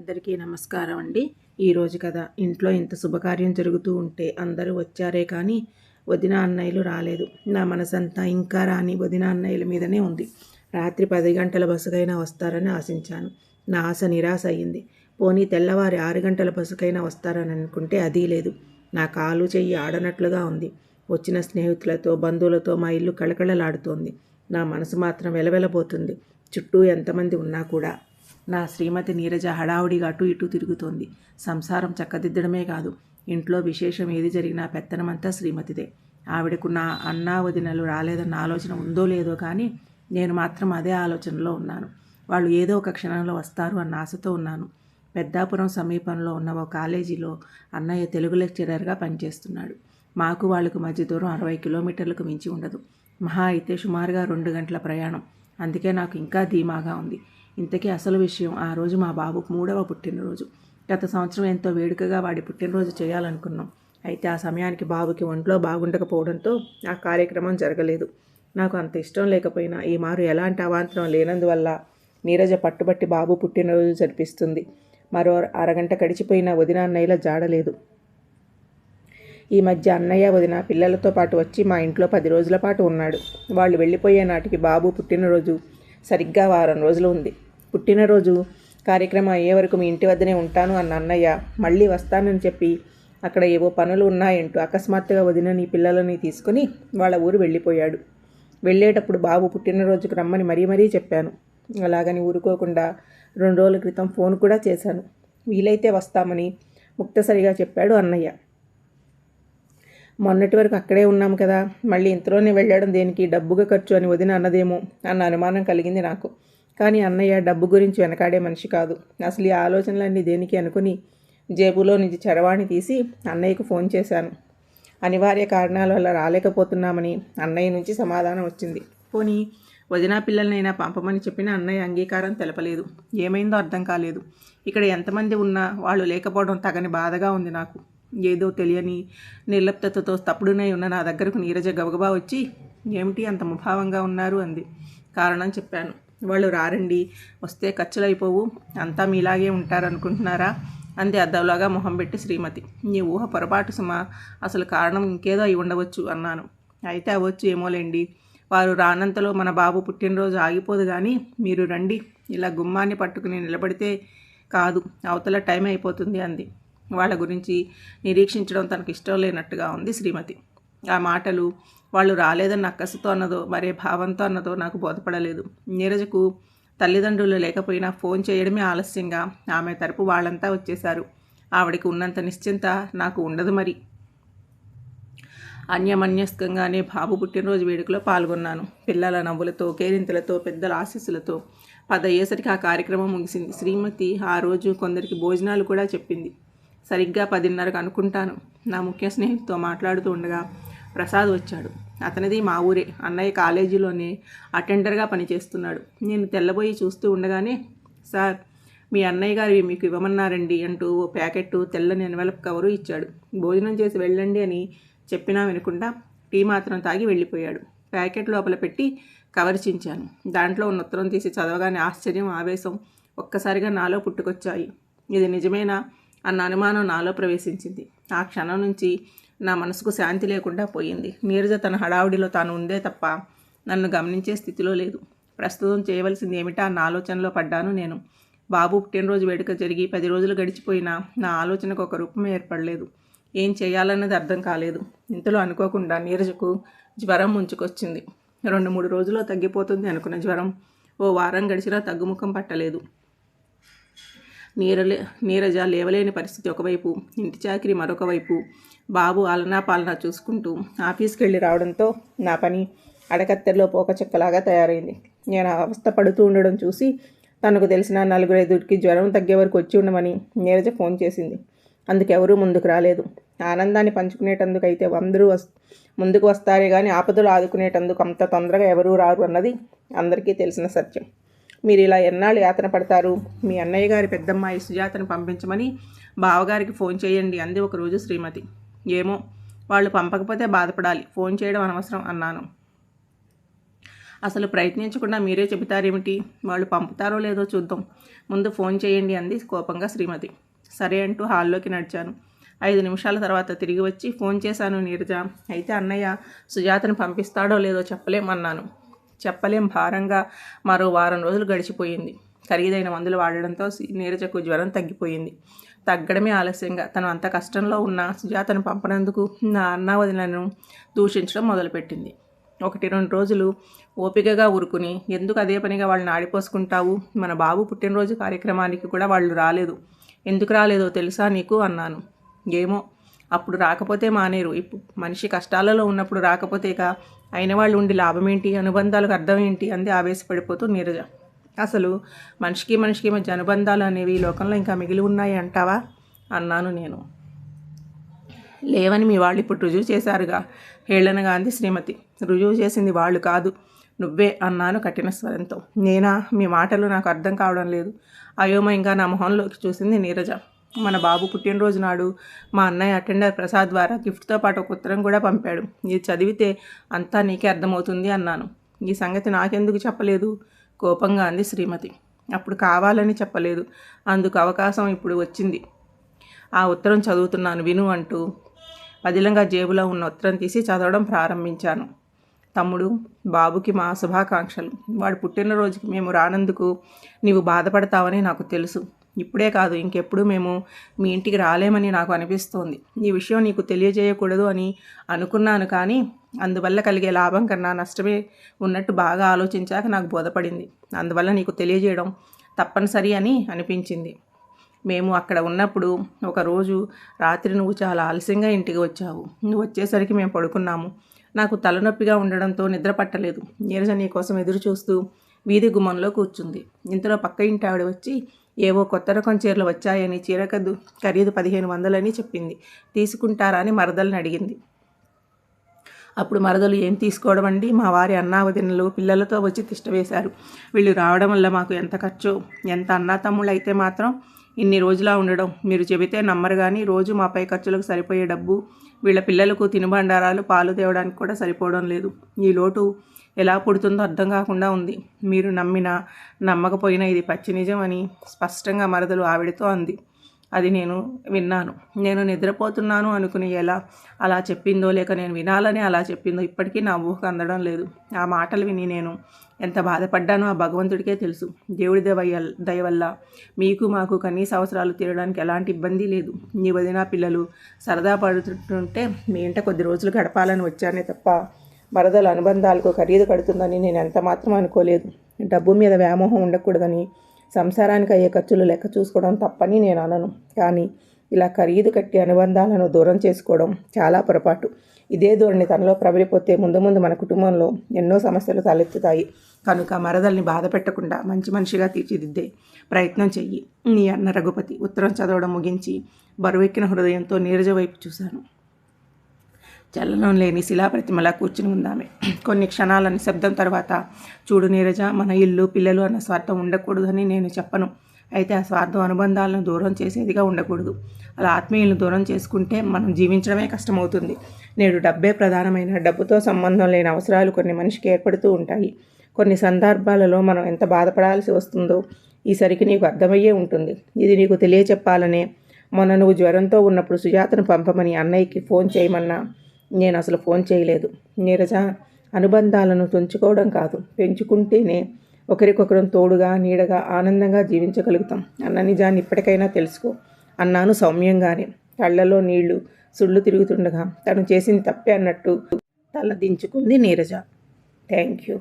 అందరికీ నమస్కారం అండి. ఈరోజు కదా ఇంట్లో ఇంత శుభకార్యం జరుగుతూ ఉంటే అందరూ వచ్చారే కానీ వదిన అన్నయ్యలు రాలేదు. నా మనసంతా ఇంకా రాని వదిన అన్నయ్యల మీదనే ఉంది. రాత్రి పది గంటల బస్సుకైనా వస్తారని ఆశించాను. నా ఆశ నిరాశ అయ్యింది. పోనీ తెల్లవారి ఆరు గంటల బస్సుకైనా వస్తారని అనుకుంటే అదీ లేదు. నా కాలు చెయ్యి ఆడనట్లుగా ఉంది. వచ్చిన స్నేహితులతో బంధువులతో మా ఇల్లు కళకళలాడుతోంది. నా మనసు మాత్రం వెలవెలబోతుంది. చుట్టూ ఎంతమంది ఉన్నా కూడా నా శ్రీమతి నీరజ హడావుడిగా అటు ఇటు తిరుగుతోంది. సంసారం చక్కదిద్దడమే కాదు ఇంట్లో విశేషం ఏది జరిగినా పెత్తనమంతా శ్రీమతిదే. ఆవిడకు నా అన్నా వదినలు రాలేదన్న ఆలోచన ఉందో లేదో కానీ నేను మాత్రం అదే ఆలోచనలో ఉన్నాను. వాళ్ళు ఏదో ఒక క్షణంలో వస్తారు అన్న ఆశతో ఉన్నాను. పెద్దాపురం సమీపంలో ఉన్న ఓ కాలేజీలో అన్నయ్య తెలుగు లెక్చరర్గా పనిచేస్తున్నాడు. మాకు వాళ్ళకు మధ్య దూరం అరవై కిలోమీటర్లకు మించి ఉండదు. మహా అయితే సుమారుగా రెండు గంటల ప్రయాణం. అందుకే నాకు ఇంకా ధీమాగా ఉంది. ఇంతకీ అసలు విషయం ఆ రోజు మా బాబుకు మూడవ పుట్టినరోజు. గత సంవత్సరం ఎంతో వేడుకగా వాడి పుట్టినరోజు చేయాలనుకున్నాం. అయితే ఆ సమయానికి బాబుకి ఒంట్లో బాగుండకపోవడంతో ఆ కార్యక్రమం జరగలేదు. నాకు అంత ఇష్టం లేకపోయినా ఈ మారు ఎలాంటి అవాంతరం లేనందువల్ల నీరజ పట్టుబట్టి బాబు పుట్టినరోజు జరిపిస్తుంది. మరో అరగంట గడిచిపోయిన వదిన అన్నయ్యల జాడలేదు ఈ మధ్య అన్నయ్య వదిన పిల్లలతో పాటు వచ్చి మా ఇంట్లో పది రోజుల పాటు ఉన్నాడు. వాళ్ళు వెళ్ళిపోయే నాటికి బాబు పుట్టినరోజు సరిగ్గా వారం రోజులు ఉంది. పుట్టినరోజు కార్యక్రమం అయ్యే వరకు మీ ఇంటి వద్దనే ఉంటాను అన్న అన్నయ్య. మళ్ళీ వస్తానని చెప్పి అక్కడ ఏవో పనులు ఉన్నాయంటూ అకస్మాత్తుగా వదిన నీ పిల్లలని తీసుకుని వాళ్ళ ఊరు వెళ్ళిపోయాడు. వెళ్ళేటప్పుడు బాబు పుట్టినరోజుకు రమ్మని మరీ మరీ చెప్పాను. అలాగని ఊరుకోకుండా రెండు రోజుల క్రితం ఫోన్ కూడా చేశాను. వీలైతే వస్తామని ముక్తసరిగా చెప్పాడు అన్నయ్య. మొన్నటి వరకు అక్కడే ఉన్నాం కదా మళ్ళీ ఇంతలోనే వెళ్ళడం దేనికి? డబ్బుగా ఖర్చు అని వదిన అన్నదేమో అన్న అనుమానం కలిగింది నాకు. కానీ అన్నయ్య డబ్బు గురించి వెనకాడే మనిషి కాదు. అసలు ఈ ఆలోచనలన్నీ దేనికి అనుకుని జేబులో నుంచి చరవాణి తీసి అన్నయ్యకు ఫోన్ చేశాను. అనివార్య కారణాల వల్ల రాలేకపోతున్నామని అన్నయ్య నుంచి సమాధానం వచ్చింది. పోనీ వదినా పిల్లలనైనా పంపమని చెప్పిన అన్నయ్య అంగీకారం తెలపలేదు. ఏమైందో అర్థం కాలేదు. ఇక్కడ ఎంతమంది ఉన్నా వాళ్ళు లేకపోవడం తగని బాధగా ఉంది నాకు. ఏదో తెలియని నిర్లప్తతతో తప్పుడునై ఉన్న నా దగ్గరకు నీరజ గబగబా వచ్చి ఏమిటి అంత ముభావంగా ఉన్నారు? అంది. కారణం చెప్పాను. వాళ్ళు రారండి వస్తే ఖర్చులైపోవు అంతా మీలాగే ఉంటారనుకుంటున్నారా? అంది అద్దవులాగా మొహం పెట్టి శ్రీమతి. నీ ఊహ పొరపాటు సుమా అసలు కారణం ఇంకేదో అయి ఉండవచ్చు అన్నాను. అయితే అవ్వచ్చు ఏమోలేండి. వారు రానంతలో మన బాబు పుట్టినరోజు ఆగిపోదు కానీ మీరు రండి. ఇలా గుమ్మాన్ని పట్టుకుని నిలబడితే కాదు అవతల టైం అయిపోతుంది అంది. వాళ్ళ గురించి నిరీక్షించడం తనకు ఇష్టం లేనట్టుగా ఉంది శ్రీమతి. ఆ మాటలు వాళ్ళు రాలేదన్న నక్కసుతో అన్నదో మరే భావంతో అన్నదో నాకు బోధపడలేదు. నీరజకు తల్లిదండ్రులు లేకపోయినా ఫోన్ చేయడమే ఆలస్యంగా ఆమె తరపు వాళ్ళంతా వచ్చేశారు. ఆవిడకి ఉన్నంత నిశ్చింత నాకు ఉండదు మరి. అన్యమన్యస్కంగానే బాబు పుట్టినరోజు వేడుకలో పాల్గొన్నాను. పిల్లల నవ్వులతో కేరింతలతో పెద్దల ఆశీస్సులతో పదయ్యేసరికి ఆ కార్యక్రమం ముగిసింది. శ్రీమతి ఆ రోజు కొందరికి భోజనాలు కూడా చెప్పింది. సరిగ్గా పదిన్నరకు అనుకుంటాను. నా ముఖ్య స్నేహితుతో మాట్లాడుతూ ఉండగా ప్రసాద్ వచ్చాడు. అతనిది మా ఊరే. అన్నయ్య కాలేజీలోనే అటెండర్గా పనిచేస్తున్నాడు. నేను తెల్లబోయి చూస్తూ ఉండగానే సార్ మీ అన్నయ్య గారు మీకు ఇవ్వమన్నారండి అంటూ ఓ ప్యాకెట్ తెల్లని ఎన్వెలప్ కవరు ఇచ్చాడు. భోజనం చేసి వెళ్ళండి అని చెప్పినా వినకుండా టీ మాత్రం తాగి వెళ్ళిపోయాడు. ప్యాకెట్ లోపల పెట్టి కవర్ చించాను. దాంట్లో ఉన్న ఉత్తరం తీసి చదవగానే ఆశ్చర్యం ఆవేశం ఒక్కసారిగా నాలో పుట్టుకొచ్చాయి. ఇది నిజమేనా? అన్న అనుమానం నాలో ప్రవేశించింది. ఆ క్షణం నుంచి నా మనసుకు శాంతి లేకుండా పోయింది. నీరజ తన హడావుడిలో తాను ఉందే తప్ప నన్ను గమనించే స్థితిలో లేదు. ప్రస్తుతం చేయవలసింది ఏమిటా అన్న ఆలోచనలో పడ్డాను నేను. బాబు పుట్టినరోజు వేడుక జరిగి పది రోజులు గడిచిపోయినా నా ఆలోచనకు ఒక రూపం ఏర్పడలేదు. ఏం చేయాలన్నది అర్థం కాలేదు. ఇంతలో అనుకోకుండా నీరజకు జ్వరం ముంచుకొచ్చింది. రెండు మూడు రోజుల్లో తగ్గిపోతుంది అనుకున్న జ్వరం. ఓ వారం గడిచినా తగ్గుముఖం పట్టలేదు. నీరలే నీరజ లేవలేని పరిస్థితి ఒకవైపు ఇంటి చాకిరి మరొక వైపు. బాబు ఆలనా పాలనా చూసుకుంటూ ఆఫీస్కి వెళ్ళి రావడంతో నా పని అడకత్తెరలో పోక చెక్కలాగా తయారైంది. నేను అవస్థ పడుతూ ఉండడం చూసి తనకు తెలిసిన నలుగురు జ్వరం తగ్గే వరకు వచ్చి ఉండమని నీరజ ఫోన్ చేసింది. అందుకెవరూ ముందుకు రాలేదు. ఆనందాన్ని పంచుకునేటందుకైతే అందరూ వస్ ముందుకు వస్తారే కానీ ఆపదలు ఆదుకునేటందుకు అంత తొందరగా ఎవరూ రారు అన్నది అందరికీ తెలిసిన సత్యం. మీరు ఇలా ఎన్నాళ్ళు యాతన పడతారు? మీ అన్నయ్య గారి పెద్దమ్మాయి సుజాతను పంపించమని బావగారికి ఫోన్ చేయండి అంది ఒకరోజు శ్రీమతి. ఏమో వాళ్ళు పంపకపోతే బాధపడాలి. ఫోన్ చేయడం అనవసరం అన్నాను. అసలు ప్రయత్నించకుండా మీరే చెబుతారేమిటి? వాళ్ళు పంపుతారో లేదో చూద్దాం. ముందు ఫోన్ చేయండి అంది కోపంగా శ్రీమతి. సరే అంటూ హాల్లోకి నడిచాను. ఐదు నిమిషాల తర్వాత తిరిగి వచ్చి ఫోన్ చేశాను నీరజ. అయితే అన్నయ్య సుజాతను పంపిస్తాడో లేదో చెప్పలేమన్నాను. చెప్పలేం భారంగా మరో వారం రోజులు గడిచిపోయింది. ఖరీదైన మందులు వాడడంతో నీరజకు జ్వరం తగ్గిపోయింది. తగ్గడమే ఆలస్యంగా తను అంత కష్టంలో ఉన్న సుజాతను పంపనందుకు నా అన్న దూషించడం మొదలుపెట్టింది. ఒకటి రెండు రోజులు ఓపికగా ఊరుకుని ఎందుకు అదే పనిగా వాళ్ళని ఆడిపోసుకుంటావు? మన బాబు పుట్టినరోజు కార్యక్రమానికి కూడా వాళ్ళు రాలేదు. ఎందుకు రాలేదో తెలుసా నీకు? అన్నాను. ఏమో. అప్పుడు రాకపోతే మానేరు. ఇప్పుడు మనిషి కష్టాలలో ఉన్నప్పుడు రాకపోతేగా అయిన వాళ్ళు ఉండి లాభం ఏంటి అనుబంధాలకు అర్థం ఏంటి అంది ఆవేశపడిపోతూ నీరజ. అసలు మనిషికి మనిషికి మధ్య అనుబంధాలు అనేవి ఈ లోకంలో ఇంకా మిగిలి ఉన్నాయి అంటావా? అన్నాను నేను. లేవని మీ వాళ్ళు ఇప్పుడు రుజువు చేశారుగా హేళనగా అంది శ్రీమతి. రుజువు చేసింది వాళ్ళు కాదు నువ్వే అన్నాను కఠిన స్వరంతో. నేనా? మీ మాటలు నాకు అర్థం కావడం లేదు. అయోమయంగా నా మొహంలోకి చూసింది నీరజ. మన బాబు పుట్టినరోజు నాడు మా అన్నయ్య అటెండర్ ప్రసాద్ ద్వారా గిఫ్ట్తో పాటు ఒక ఉత్తరం కూడా పంపాడు. ఇది చదివితే అంతా నీకే అర్థమవుతుంది అన్నాను. ఈ సంగతి నాకెందుకు చెప్పలేదు? కోపంగా అంది శ్రీమతి. అప్పుడు కావాలని చెప్పలేదు. అందుకు అవకాశం ఇప్పుడు వచ్చింది. ఆ ఉత్తరం చదువుతున్నాను విను అంటూ పదిలంగా జేబులో ఉన్న ఉత్తరం తీసి చదవడం ప్రారంభించాను. తమ్ముడు బాబుకి మా శుభాకాంక్షలు. వాడు పుట్టినరోజుకి మేము రానందుకు నీవు బాధపడతావని నాకు తెలుసు. ఇప్పుడే కాదు ఇంకెప్పుడు మేము మీ ఇంటికి రాలేమని నాకు అనిపిస్తోంది. ఈ విషయం నీకు తెలియజేయకూడదు అని అనుకున్నాను కానీ అందువల్ల కలిగే లాభం కన్నా నష్టమే ఉన్నట్టు బాగా ఆలోచించాక నాకు బోధపడింది. అందువల్ల నీకు తెలియజేయడం తప్పనిసరి అని అనిపించింది. మేము అక్కడ ఉన్నప్పుడు ఒకరోజు రాత్రి నువ్వు చాలా ఆలస్యంగా ఇంటికి వచ్చావు. నువ్వు వచ్చేసరికి మేము పడుకున్నాము. నాకు తలనొప్పిగా ఉండడంతో నిద్ర పట్టలేదు. నీరజ నీ కోసం ఎదురు చూస్తూ వీధి గుమ్మంలో కూర్చుంది. ఇంతలో పక్క ఇంటి ఆవిడ వచ్చి ఏవో కొత్త రకం చీరలు వచ్చాయని చీరకద్దు ఖరీదు పదిహేను వందలని చెప్పింది. తీసుకుంటారా అని మరదలను అడిగింది. అప్పుడు మరదలు ఏం తీసుకోవడం అండి? మా వారి అన్నావదినలు పిల్లలతో వచ్చి తిష్టవేశారు వీళ్ళు రావడం వల్ల మాకు ఎంత ఖర్చు ఎంత అన్నా తమ్ముళ్ళు అయితే మాత్రం ఇన్ని రోజులా ఉండడం. మీరు చెబితే నమ్మరు కానీ రోజు మాపై ఖర్చులకు సరిపోయే డబ్బు వీళ్ళ పిల్లలకు తినుబండారాలు పాలు తేవడానికి కూడా సరిపోవడం లేదు. ఈ లోటు ఎలా పుడుతుందో అర్థం కాకుండా ఉంది. మీరు నమ్మినా నమ్మకపోయినా ఇది పచ్చి నిజం అని స్పష్టంగా మరదలు ఆవిడతో అంది. అది నేను విన్నాను. నేను నిద్రపోతున్నాను అనుకుని ఎలా అలా చెప్పిందో లేక నేను వినాలని అలా చెప్పిందో ఇప్పటికీ నా ఊహకు అందడం లేదు. ఆ మాటలు విని నేను ఎంత బాధపడ్డానో ఆ భగవంతుడికే తెలుసు. దేవుడి దయ దయ వల్ల మీకు మాకు కనీస అవసరాలు తీరడానికి ఎలాంటి ఇబ్బంది లేదు. నీ వదిన పిల్లలు సరదా పడుతుంటే మీ ఇంట కొద్ది రోజులు గడపాలని వచ్చానే తప్ప వరదల అనుబంధాలకు ఖరీదు కడుతుందని నేను ఎంత మాత్రం అనుకోలేదు. డబ్బు మీద వ్యామోహం ఉండకూడదని సంసారానికి అయ్యే ఖర్చులు లెక్క చూసుకోవడం తప్పని నేను అనను. కానీ ఇలా ఖరీదు కట్టి అనుబంధాలను దూరం చేసుకోవడం చాలా పొరపాటు. ఇదే ధోరణి తనలో ప్రబలిపోతే ముందు ముందు మన కుటుంబంలో ఎన్నో సమస్యలు తలెత్తుతాయి. కనుక మరదల్ని బాధ పెట్టకుండా మంచి మనిషిగా తీర్చిదిద్దే ప్రయత్నం చెయ్యి. నీ అన్న రఘుపతి ఉత్తరం చదవడం ముగించి బరువెక్కిన హృదయంతో నీరజ వైపు చూశాను. చలనం లేని శిలాప్రతిమలా కూర్చుని ఉందామే. కొన్ని క్షణాల నిశ్శబ్దం తర్వాత చూడు నీరజ మన ఇల్లు పిల్లలు అన్న స్వార్థం ఉండకూడదని నేను చెప్పను. అయితే ఆ స్వార్థం అనుబంధాలను దూరం చేసేదిగా ఉండకూడదు. అలా ఆత్మీయులను దూరం చేసుకుంటే మనం జీవించడమే కష్టమవుతుంది. నేడు డబ్బే ప్రధానమైన డబ్బుతో సంబంధం లేని అవసరాలు కొన్ని మనిషికి ఏర్పడుతూ ఉంటాయి. కొన్ని సందర్భాలలో మనం ఎంత బాధపడాల్సి వస్తుందో ఈసరికి నీకు అర్థమయ్యే ఉంటుంది. ఇది నీకు తెలియచెప్పాలనే. మొన్న నువ్వు జ్వరంతో ఉన్నప్పుడు సుజాతను పంపమని అన్నయ్యకి ఫోన్ చేయమన్నా నేను అసలు ఫోన్ చేయలేదు. నీరజ అనుబంధాలను తుంచుకోవడం కాదు. పెంచుకుంటేనే ఒకరికొకరం తోడుగా నీడగా ఆనందంగా జీవించగలుగుతాం అన్న నిజాన్ని ఇప్పటికైనా తెలుసుకో అన్నాను సౌమ్యంగానే. కళ్ళలో నీళ్ళు సుళ్ళు తిరుగుతుండగా తను చేసింది తప్పే అన్నట్టు తల దించుకుంది నీరజ. Thank you.